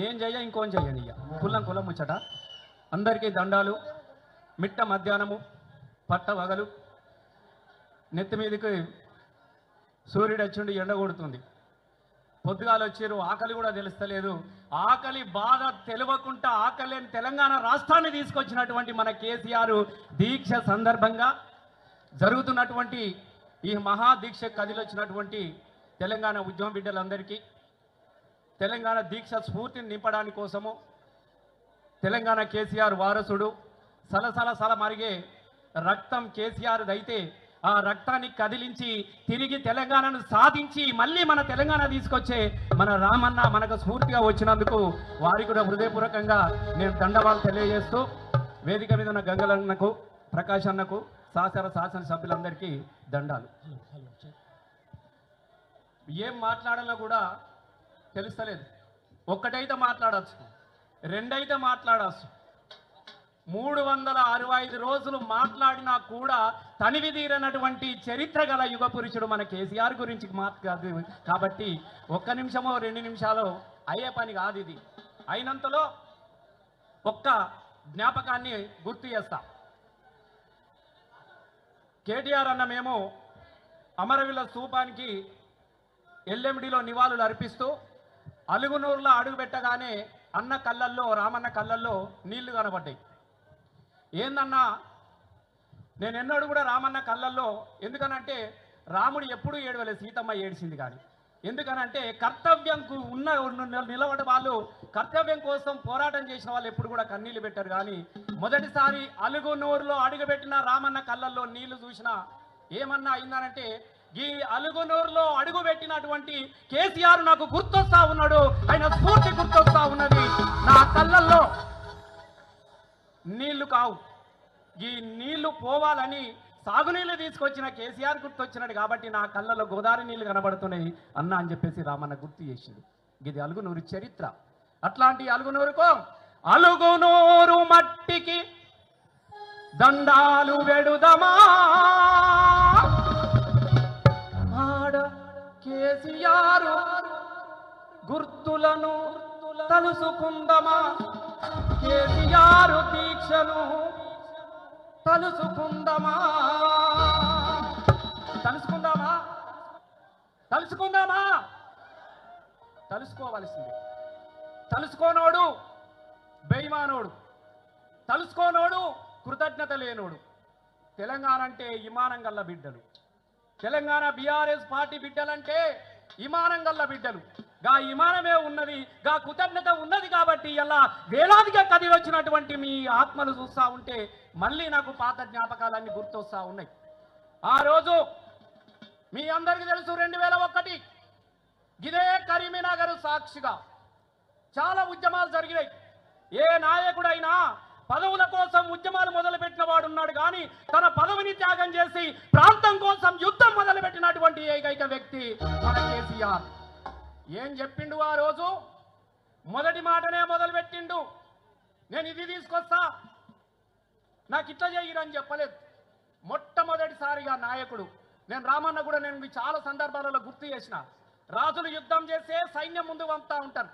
నేను చేయ ఇంకోని చెయ్యని ఇక కులం ముచ్చట. అందరికీ దండాలు మిట్ట మధ్యాహ్నము పట్ట వగలు. నెత్తి మీదకి సూర్యుడు వచ్చిండి ఎండ కొడుతుంది. పొద్దుగాలు వచ్చారు ఆకలి కూడా తెలుస్తలేదు. ఆకలి బాధ తెలియకుండా ఆకలి అని తెలంగాణ రాష్ట్రాన్ని తీసుకొచ్చినటువంటి మన కేసీఆర్ దీక్ష సందర్భంగా జరుగుతున్నటువంటి ఈ మహాదీక్ష కదిలొచ్చినటువంటి తెలంగాణ ఉద్యమ బిడ్డలందరికీ తెలంగాణ దీక్ష స్ఫూర్తిని నింపడానికి కోసము తెలంగాణ కేసీఆర్ వారసుడు సలసల సల మరిగే రక్తం కేసీఆర్ అయితే ఆ రక్తాన్ని కదిలించి తిరిగి తెలంగాణను సాధించి మళ్ళీ మన తెలంగాణ తీసుకొచ్చే మన రామన్న మనకు స్ఫూర్తిగా వచ్చినందుకు వారికి కూడా హృదయపూర్వకంగా నేను దండవాళ్ళు తెలియజేస్తూ వేదిక మీద ఉన్న గంగలన్నకు ప్రకాష్ అన్నకు శాసన శాసనసభ్యులందరికీ దండాలు. ఏం మాట్లాడాలో కూడా తెలుస్తలేదు. ఒక్కటైతే మాట్లాడచ్చు. రెండైతే మాట్లాడచ్చు. మూడు వందల అరవై ఐదు రోజులు మాట్లాడినా కూడా తనివి తీరనటువంటి చరిత్ర గల యుగ పురుషుడు మన కేసీఆర్ గురించి మాట్లాడు కాబట్టి ఒక్క నిమిషమో రెండు నిమిషాలు అయ్యే పని కాదు ఇది. అయినంతలో ఒక్క జ్ఞాపకాన్ని గుర్తు చేస్తా. కేటీఆర్ అన్న మేము అమరవీల స్థూపానికి ఎల్ఎండిలో నివాళులు అర్పిస్తూ అలుగునూరులో అడుగు పెట్టగానే అన్న కళ్ళల్లో రామన్న కళ్ళల్లో నీళ్ళు కనబడ్డాయి. ఏందన్నా? నేను ఎన్నడూ కూడా రామన్న కళ్ళల్లో ఎందుకనంటే రాముడు ఎప్పుడూ ఏడవలేదు సీతమ్మ ఏడిసింది కానీ. ఎందుకనంటే కర్తవ్యంకు ఉన్న ఉన్న- నిలబడి వాళ్ళు కర్తవ్యం కోసం పోరాటం చేసిన వాళ్ళు ఎప్పుడు కూడా కన్నీళ్ళు పెట్టారు కానీ మొదటిసారి అలుగునూరులో అడుగుపెట్టిన రామన్న కళ్ళల్లో నీళ్ళు చూసినా ఏమన్నా అయిందనంటే ఈ అలుగునూరులో అడుగు పెట్టినటువంటి కేసీఆర్ నాకు గుర్తొస్తా ఉన్నాడు. ఆయన స్ఫూర్తి గుర్తొస్తా ఉన్నది. నా కళ్ళల్లో నీళ్ళు కావు. ఈ నీళ్ళు పోవాలని సాగునీళ్ళు తీసుకొచ్చిన కేసీఆర్ గుర్తొచ్చినాడు కాబట్టి నా కళ్ళలో గోదావరి నీళ్ళు కనబడుతున్నాయి అన్న అని చెప్పేసి రామన్న గుర్తు చేసిండు. ఇది అలుగునూరు చరిత్ర. అట్లాంటి అలుగునూరుకో అలుగునూరు మట్టికి దండాలు వెడుదమా? గుర్తులను తలుసుకుందమా? కేసీఆర్ దీక్షను తలుసుకుందమా? తలుసుకుందామా? తలుసుకుందామా? తలుసుకోవలసింది. తలుసుకోనోడు బెయిమానోడు. తలుసుకోనోడు కృతజ్ఞత లేనోడు. తెలంగాణ అంటే ఇమానం గల్ల బిడ్డలు. తెలంగాణ బీఆర్ఎస్ పార్టీ బిడ్డలంటే ఇమానం గల్ల బిడ్డలు. గా ఇమానమే ఉన్నది గా కృతజ్ఞత ఉన్నది కాబట్టి ఇలా వేలాదిగా కదిలి వచ్చినటువంటి మీ ఆత్మలు చూస్తా ఉంటే మళ్ళీ నాకు పాత జ్ఞాపకాలన్నీ గుర్తొస్తా ఉన్నాయి. ఆ రోజు మీ అందరికీ తెలుసు రెండు వేల ఒకటి ఇదే కరీంనగర్ సాక్షిగా చాలా ఉద్యమాలు జరిగినాయి. ఏ నాయకుడైనా పదవుల కోసం ఉద్యమాలు మొదలుపెట్టిన వాడు ఉన్నాడు కానీ తన పదవిని త్యాగం చేసి ప్రాంతం కోసం యుద్ధం మొదలుపెట్టినటువంటి ఏకైక వ్యక్తి మన కేసీఆర్. ఏం చెప్పిండు ఆ రోజు? మొదటి మాటనే మొదలుపెట్టిండు. నేను ఇది తీసుకొస్తా. నాకు ఇట్లా చేయరని చెప్పలేదు. మొట్టమొదటిసారిగా నాయకుడు. నేను రామన్న కూడా నేను మీ చాలా సందర్భాలలో గుర్తు చేసిన. రాజులు యుద్ధం చేస్తే సైన్యం ముందు వంతా ఉంటారు.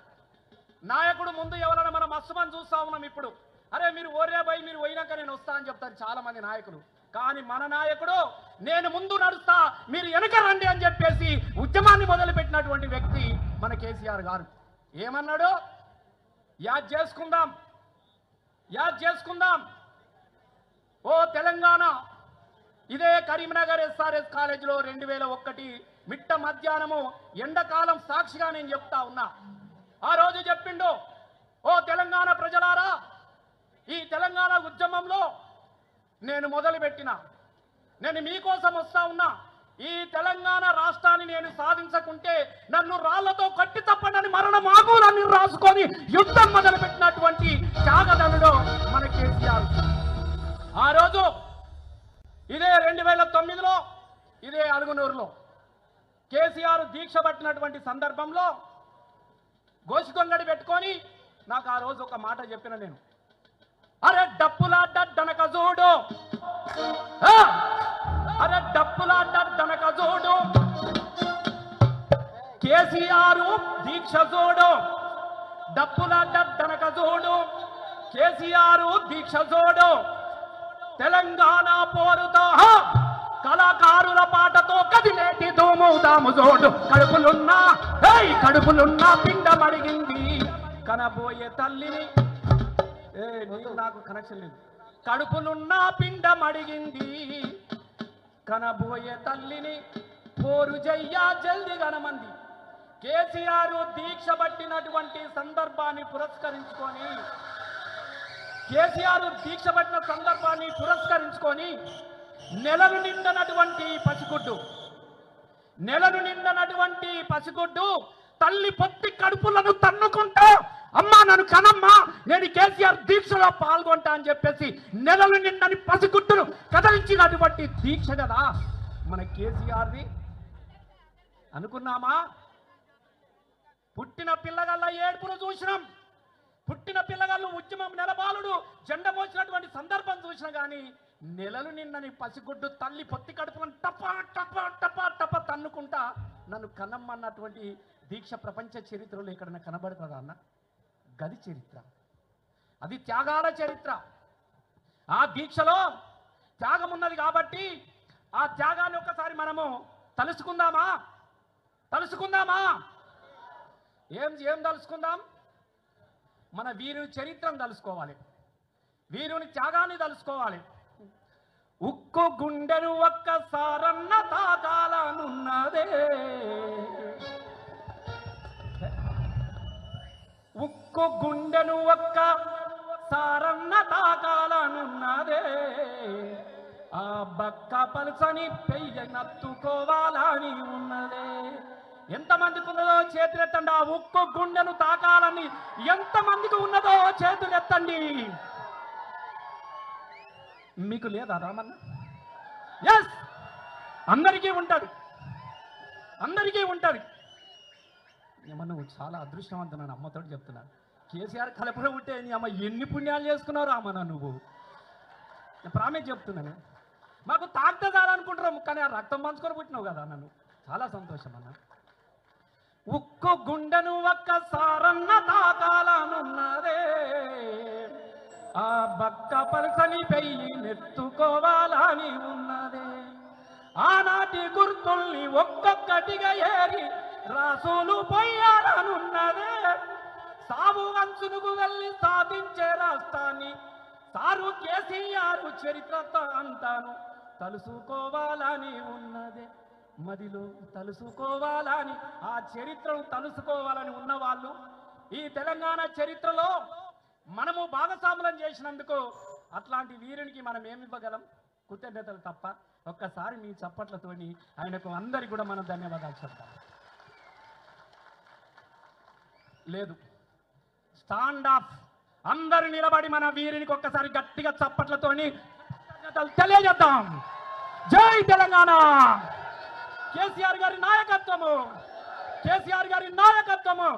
నాయకుడు ముందు ఎవరైనా మనం మస్తుమని చూస్తా ఉన్నాం ఇప్పుడు. అరే మీరు ఓరే పోయి మీరు పోయినాక నేను వస్తా అని చెప్తారు చాలా మంది నాయకులు. కానీ మన నాయకుడు నేను ముందు నడుస్తా మీరు వెనక రండి అని చెప్పేసి ఉద్యమాన్ని మొదలుపెట్టినటువంటి వ్యక్తి మన కేసీఆర్ గారు. ఏమన్నాడు? యాద్ చేసుకుందాం. యాద్ చేసుకుందాం. ఓ తెలంగాణ ఇదే కరీంనగర్ ఎస్ఆర్ఎస్ కాలేజీలో రెండు వేల ఒకటి మిట్ట మధ్యాహ్నము ఎండాకాలం సాక్షిగా నేను చెప్తా ఉన్నా. ఆ రోజు చెప్పిండు ఓ తెలంగాణ ప్రజలారా ఈ తెలంగాణ ఉద్యమంలో నేను మొదలుపెట్టిన. నేను మీకోసం వస్తా ఉన్నా. ఈ తెలంగాణ రాష్ట్రాన్ని నేను సాధించకుంటే నన్ను రాళ్ళతో కట్టి తప్పనని మరణ నన్ను రాసుకొని యుద్ధం మొదలుపెట్టినటువంటి త్యాగదనుడు మన కేసీఆర్. ఆ రోజు ఇదే రెండు వేల తొమ్మిదిలో ఇదే అలుగునూరులో కేసీఆర్ దీక్ష పట్టినటువంటి సందర్భంలో గోసిగొంగడి పెట్టుకొని నాకు ఆ రోజు ఒక మాట చెప్పిన నేను. అరే డప్పులాడ్డ డనక చూడు అరే డప్పులాడ్డ డనక జోడు. కేసీఆర్ దీక్ష చూడు డప్పుల కేసీఆర్ దీక్ష జోడు. తెలంగాణ పోరుతో కళాకారుల పాటతో కదిలేటి దోమవుదాము జోడు. కడుపులున్నా ఏయ్ కడుపులున్నా పిండమడిగింది. కనబోయే తల్లిని ఏ నాకు కనెక్షన్ లేదు. కడుపులున్నా పిండమడిగింది. కనబోయే తల్లిని పోరు జయ్యా జల్ది గనమంది. కేసీఆర్ దీక్ష పట్టినటువంటి సందర్భాన్ని పురస్కరించుకొని కేసీఆర్ దీక్ష పట్టిన సందర్భాన్ని పురస్కరించుకొని నెలలు నిండనటువంటి పసిగుడ్డు నెలలు నిండనటువంటి పసిగుడ్డు తల్లి పొత్తి కడుపులను తన్నుకుంటా అమ్మా నన్ను కనమ్మా నేను కేసీఆర్ దీక్షలో పాల్గొంటా అని చెప్పేసి నెలలు నిండని పసిగుట్టును కదలించినటువంటి దీక్ష కదా మన కేసీఆర్ది. అనుకున్నామా? పుట్టిన పిల్లగల్ల ఏడుపును చూసినాం. పుట్టిన పిల్లగాళ్ళు ఉద్యమం నెలబాలుడు జెండ మోసినటువంటి సందర్భం చూసినా కానీ నెలలు నిన్నని పసిగుడ్డు తల్లి పొత్తి కడుపులను టప టప టప టప తన్నుకుంటా నన్ను కన్నమ్మన్నటువంటి దీక్ష ప్రపంచ చరిత్రలో ఇక్కడ కనబడుతుందా అన్న? గది చరిత్ర. అది త్యాగాల చరిత్ర. ఆ దీక్షలో త్యాగం ఉన్నది కాబట్టి ఆ త్యాగాన్ని ఒక్కసారి మనము తలుసుకుందామా? తలుసుకుందామా? ఏం ఏం తలుసుకుందాం? మన వీరుని చరిత్రను తలుసుకోవాలి. వీరుని త్యాగాన్ని తలుసుకోవాలి. ఉక్కు గుండెను ఒక్కసారన్న తాగాలనున్నదే. ఒక్కో గుండెను ఒక్క సారన్న తాకాలనున్నదే. ఆ బక్క పలుసని పెయ్య నత్తుకోవాలని ఉన్నదే. ఎంతమందికి ఉన్నదో చేతులెత్తండి ఆ ఒక్కో గుండెను తాకాలని ఎంతమందికి ఉన్నదో చేతులెత్తండి. మీకు లేదా రామన్న? ఎస్ అందరికీ ఉంటుంది. అందరికీ ఉంటుంది. ఏమన్నా నువ్వు చాలా అదృష్టవంతున్నాను అమ్మతో చెప్తున్నాను కేసీఆర్ కలపలో ఉంటే నీ అమ్మ ఎన్ని పుణ్యాలు చేసుకున్నావు రామన్న నువ్వు. నేను ప్రామిస్ చెప్తున్నాను మాకు తాగితే చాలనుకుంటున్నాం కానీ ఆ రక్తం పంచుకొని పుట్టినావు కదా నన్ను చాలా సంతోషం అన్న. ఉక్కు గుండెను ఒక్కసారన్న తాకాలనున్నదే. ఆ బక్క పలసని పెయ్యి నెత్తుకోవాలని ఉంది. ఆనాటి గుర్తుల్ని ఒక్కొక్కటిగా ఏరి రాసులు పోయాలనున్నదే సాగు అంచునుకు వెళ్ళి సాధించే రాస్తాన్ని సారు కేసీఆర్ చరిత్రతో అంటాను తలుసుకోవాలని ఉన్నదే. మదిలో తలుసుకోవాలని ఆ చరిత్రను తలుసుకోవాలని ఉన్నవాళ్ళు ఈ తెలంగాణ చరిత్రలో మనము భాగస్వాములం చేసినందుకు అట్లాంటి వీరునికి మనం ఏమివ్వగలం కృతజ్ఞతలు తప్ప ఒక్కసారి మీ చప్పట్లతోని ఆయనకు అందరికి కూడా మనం ధన్యవాదాలు చెప్తాం. లేదు. Stand off. అందరు నిలబడి మన వీరిని ఒక్కసారి గట్టిగా చప్పట్లతోని కృతజ్ఞతలు తెలియజేద్దాం. జై తెలంగాణ. కేసీఆర్ గారి నాయకత్వము. కేసీఆర్ గారి నాయకత్వము.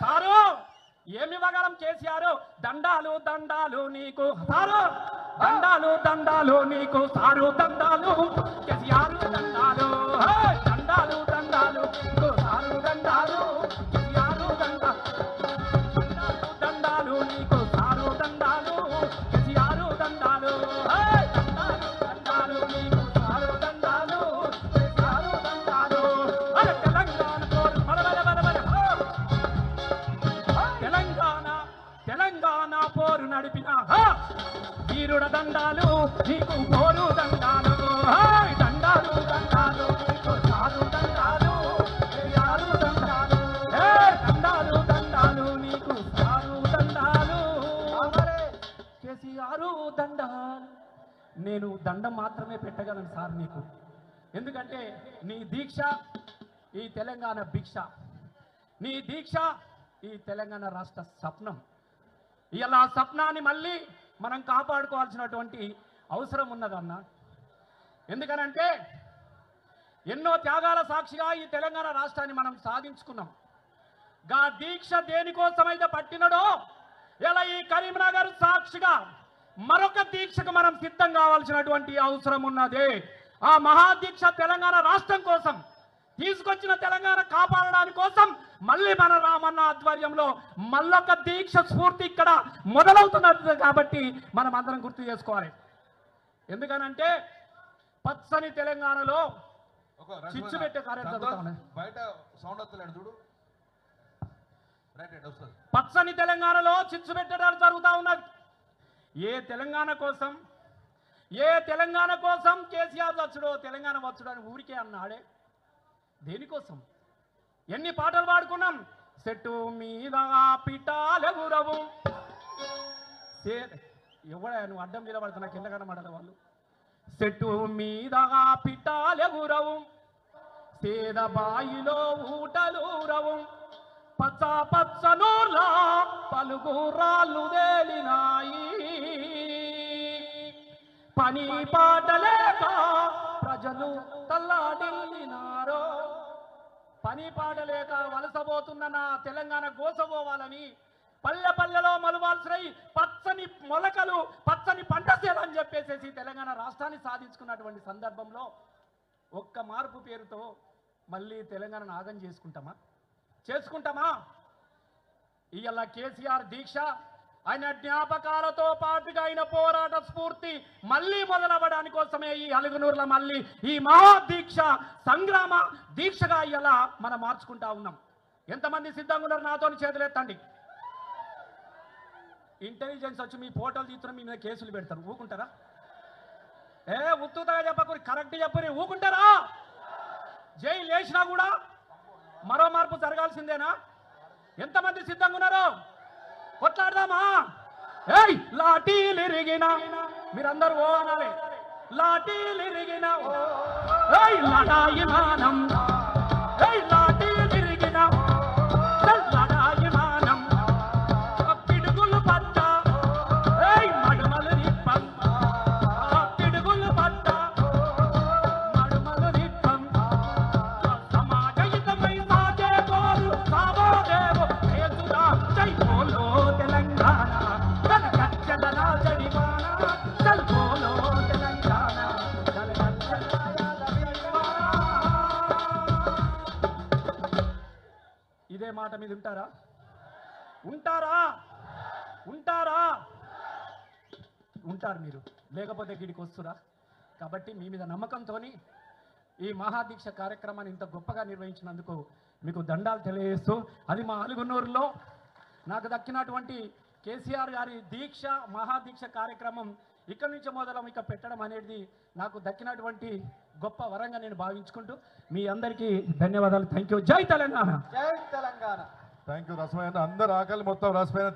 సారు! ఏమి వగరం చేశారు? దండాలు దండాలు నీకు సారు. దండాలు దండాలు నీకు సారు. దండాలు కేసీఆర్ దండాలు. దండం మాత్రమే పెట్టగలను సార్ నీకు. ఎందుకంటే నీ దీక్ష ఈ తెలంగాణ భిక్ష. నీ దీక్ష ఈ తెలంగాణ రాష్ట్ర స్వప్నం. ఇలా స్వప్నాన్ని మళ్ళీ మనం కాపాడుకోవాల్సినటువంటి అవసరం ఉన్నదన్న. ఎందుకనంటే ఎన్నో త్యాగాల సాక్షిగా ఈ తెలంగాణ రాష్ట్రాన్ని మనం సాధించుకున్నాం. గా దీక్ష దేనికోసమైతే పట్టినడో ఇలా ఈ కరీంనగర్ సాక్షిగా మరొక దీక్షకు మనం సిద్ధం కావాల్సినటువంటి అవసరం ఉన్నది. ఆ మహాదీక్ష తెలంగాణ రాష్ట్రం కోసం తీసుకొచ్చిన తెలంగాణ కాపాడడానికి కోసం మళ్ళీ మన రామన్న ఆధ్వర్యంలో మళ్ళొక దీక్ష స్ఫూర్తి ఇక్కడ మొదలవుతున్నది కాబట్టి మనం అందరం గుర్తు చేసుకోవాలి. ఎందుకనంటే పచ్చని తెలంగాణలో చిచ్చు పెట్టే. బయట సౌండ్ వస్తలేడు చూడు. పచ్చని తెలంగాణలో చిచ్చు పెట్టడాలు జరుగుతూ ఉన్నది. ఏ తెలంగాణ కోసం? ఏ తెలంగాణ కోసం కేసీఆర్ వచ్చుడో తెలంగాణ వచ్చుడో అని ఊరికే అన్నాడే. దేనికోసం? ఎన్ని పాటలు పాడుకున్నాం? చెట్టు మీద పిటాలెగురవు ఎవడా నువ్వు అడ్డం నిలబడుతున్నా కింద కనబడాలి వాళ్ళు? చెట్టు మీద పిటాలెగురవు సేద బాయిలో ఊటలూరవు పచ్చ పచ్చనూర్లా పలుగు రాళ్ళు తేలినాయి. పని పాటలేక ప్రజలు తల్లాడిల్లినారో పని పాటలేక వలసపోతున్న నా తెలంగాణ గోసపోవాలని పల్లె పల్లెలో మలువాల్సినై పచ్చని మొలకలు పచ్చని పంట చేయాలని చెప్పేసేసి తెలంగాణ రాష్ట్రాన్ని సాధించుకున్నటువంటి సందర్భంలో ఒక్క మార్పు పేరుతో మళ్ళీ తెలంగాణ నాగం చేసుకుంటామా? చేసుకుంటామా? ఇవాళ కేసీఆర్ దీక్ష ఆయన జ్ఞాపకాలతో పాటుగా ఆయన పోరాట స్ఫూర్తి మళ్ళీ మొదలవ్వడాని కోసమే ఈ అలుగునూరుల మళ్ళీ ఈ మహా దీక్ష సంగ్రామ దీక్షగా ఇలా మనం మార్చుకుంటా ఉన్నాం. ఎంతమంది సిద్ధంగా ఉన్నారు నాతో చేతులెత్తండి ఇంటెలిజెన్స్ వచ్చి మీ ఫోటోలు తీసుకుని మీ మీద కేసులు పెడతారు. ఊకుంటారా? ఏ ఉత్తుతగా చెప్పకూరి కరెక్ట్ చెప్పని ఊకుంటారా? జైలు వేసినా కూడా మరో మార్పు జరగాల్సిందేనా? ఎంతమంది సిద్ధంగా ఉన్నారు? కొట్లాడదామా? ఏయ్ లాఠీలు ఇరిగిన. మీరందరూ ఓ అనాలి. లాఠీలు ఇరిగిన. ఓ. ఏయ్ లడాయి మానం. ఏయ్ మాట మీద ఉంటారా? ఉంటారా? ఉంటారా? ఉంటారు మీరు. లేకపోతే గిడికి వస్తురా? కాబట్టి మీ మీద నమ్మకంతోని ఈ మహాదీక్ష కార్యక్రమాన్ని ఇంత గొప్పగా నిర్వహించినందుకు మీకు దండాలు తెలియజేస్తూ అది మా అలుగునూరులో నాకు దక్కినటువంటి కేసీఆర్ గారి దీక్ష మహాదీక్ష కార్యక్రమం ఇక్కడి నుంచి మొదలం ఇక పెట్టడం అనేది నాకు దక్కినటువంటి గొప్ప వరంగా నేను భావించుకుంటూ మీ అందరికీ ధన్యవాదాలు. థ్యాంక్ యూ జై తెలంగాణ. జై తెలంగాణ. థ్యాంక్ యూ రసమైన అందరు ఆకలి మొత్తం రసమైన